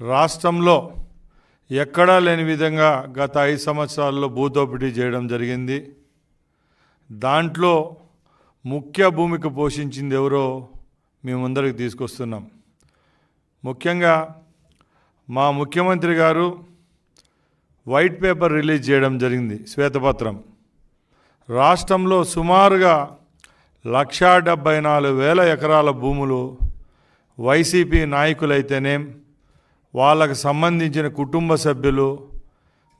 రాష్ట్రంలో ఎక్కడా లేని విధంగా గత ఐదు సంవత్సరాల్లో భూదోపిడీ చేయడం జరిగింది. దాంట్లో ముఖ్య భూమిక పోషించింది ఎవరో మేము ముందరికి తీసుకొస్తున్నాం. ముఖ్యంగా మా ముఖ్యమంత్రి గారు వైట్ పేపర్ రిలీజ్ చేయడం జరిగింది శ్వేతపత్రం. రాష్ట్రంలో సుమారుగా లక్షా డెబ్బై నాలుగు వేల ఎకరాల భూములు వైసీపీ నాయకులైతేనేం వాళ్ళకు సంబంధించిన కుటుంబ సభ్యులు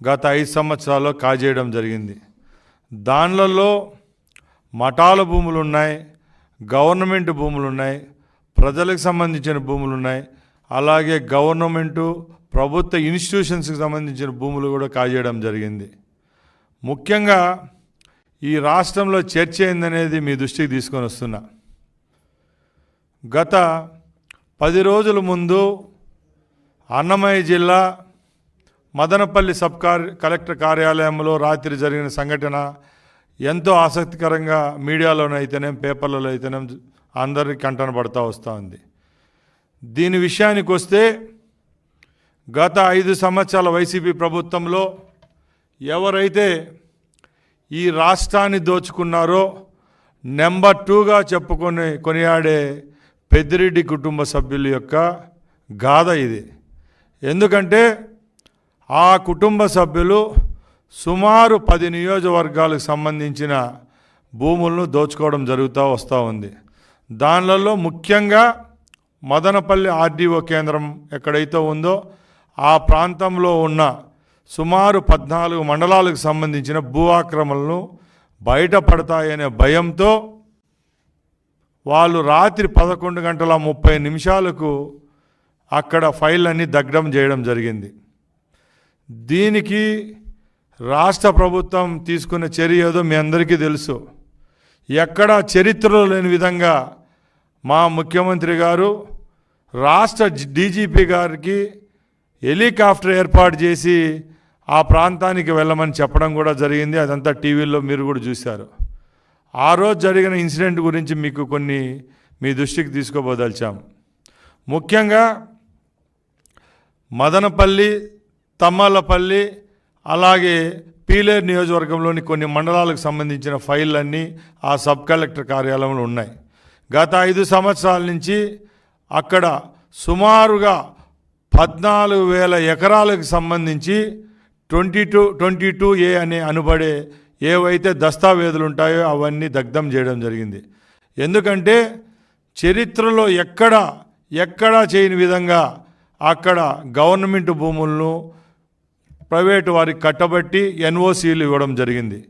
గత ఐదు సంవత్సరాల్లో కాజేయడం జరిగింది. దానిలలో మఠాల భూములు ఉన్నాయి గవర్నమెంట్ భూములు ఉన్నాయి ప్రజలకు సంబంధించిన భూములు ఉన్నాయి. అలాగే గవర్నమెంటు ప్రభుత్వ ఇన్స్టిట్యూషన్స్కి సంబంధించిన భూములు కూడా కాజేయడం జరిగింది. ముఖ్యంగా ఈ రాష్ట్రంలో చర్చ అయిందనేది మీ దృష్టికి తీసుకొని వస్తున్నా. గత పది రోజుల ముందు అన్నమయ్య జిల్లా మదనపల్లి సబ్ కార్ కలెక్టర్ కార్యాలయంలో రాత్రి జరిగిన సంఘటన ఎంతో ఆసక్తికరంగా మీడియాలోనైతేనేం పేపర్లలో అయితేనేం అందరికీ కంటన పడతా వస్తూ ఉంది. దీని విషయానికి వస్తే గత ఐదు సంవత్సరాల వైసీపీ ప్రభుత్వంలో ఎవరైతే ఈ రాష్ట్రాన్ని దోచుకున్నారో నెంబర్ టూగా చెప్పుకొని కొనియాడే పెద్దిరెడ్డి కుటుంబ సభ్యుల యొక్క గాథ ఇది. ఎందుకంటే ఆ కుటుంబ సభ్యులు సుమారు పది నియోజకవర్గాలకు సంబంధించిన భూములను దోచుకోవడం జరుగుతూ వస్తూ ఉంది. దానిలలో ముఖ్యంగా మదనపల్లి ఆర్డీఓ కేంద్రం ఎక్కడైతే ఉందో ఆ ప్రాంతంలో ఉన్న సుమారు పద్నాలుగు మండలాలకు సంబంధించిన భూ ఆక్రమణలు బయటపడతాయనే భయంతో వాళ్ళు రాత్రి పదకొండు గంటల ముప్పై నిమిషాలకు అక్కడ ఫైల్ అన్ని దగ్ధం చేయడం జరిగింది. దీనికి రాష్ట్ర ప్రభుత్వం తీసుకున్న చర్య ఏదో మీ అందరికీ తెలుసు. ఎక్కడ చరిత్రలో లేని విధంగా మా ముఖ్యమంత్రి గారు రాష్ట్ర డీజీపీ గారికి హెలికాప్టర్ ఏర్పాటు చేసి ఆ ప్రాంతానికి వెళ్ళమని చెప్పడం కూడా జరిగింది. అదంతా టీవీలో మీరు కూడా చూశారు. ఆ రోజు జరిగిన ఇన్సిడెంట్ గురించి మీకు కొన్ని మీ దృష్టికి తీసుకోబోదలిచాము ముఖ్యంగా మదనపల్లి తమ్మలపల్లి అలాగే పీలేరు నియోజకవర్గంలోని కొన్ని మండలాలకు సంబంధించిన ఫైళ్ళన్నీ ఆ సబ్ కలెక్టర్ కార్యాలయంలో ఉన్నాయి. గత ఐదు సంవత్సరాల నుంచి అక్కడ సుమారుగా పద్నాలుగు వేల ఎకరాలకు సంబంధించి twenty two twenty two A అనే అనుబడే ఏవైతే దస్తావేజులు ఉంటాయో అవన్నీ దగ్ధం చేయడం జరిగింది. ఎందుకంటే చరిత్రలో ఎక్కడ ఎక్కడా చేయని విధంగా అక్కడ గవర్నమెంట్ భూములను ప్రైవేటు వారికి కట్టబట్టి ఎన్ఓసీలు ఇవ్వడం జరిగింది.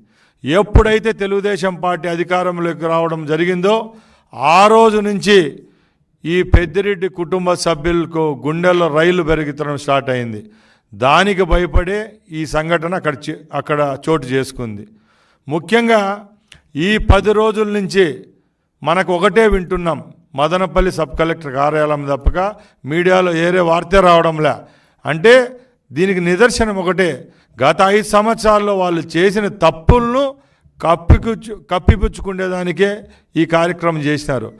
ఎప్పుడైతే తెలుగుదేశం పార్టీ అధికారంలోకి రావడం జరిగిందో ఆ రోజు నుంచి ఈ పెద్దిరెడ్డి కుటుంబ సభ్యులకు గుండెల్లో రైలు పెరుగుతడం స్టార్ట్ అయింది. దానికి భయపడే ఈ సంఘటన అక్కడ అక్కడ చోటు చేసుకుంది. ముఖ్యంగా ఈ పది రోజుల నుంచి మనకు ఒకటే వింటున్నాం. మదనపల్లి సబ్ కలెక్టర్ కార్యాలయం తప్పక మీడియాలో ఏరే వార్త రావడంలే. అంటే దీనికి నిదర్శనం ఒకటే. గత ఐదు సంవత్సరాల్లో వాళ్ళు చేసిన తప్పులను కప్పిపుచ్చు కప్పిపుచ్చుకునేదానికే ఈ కార్యక్రమం చేసినారు.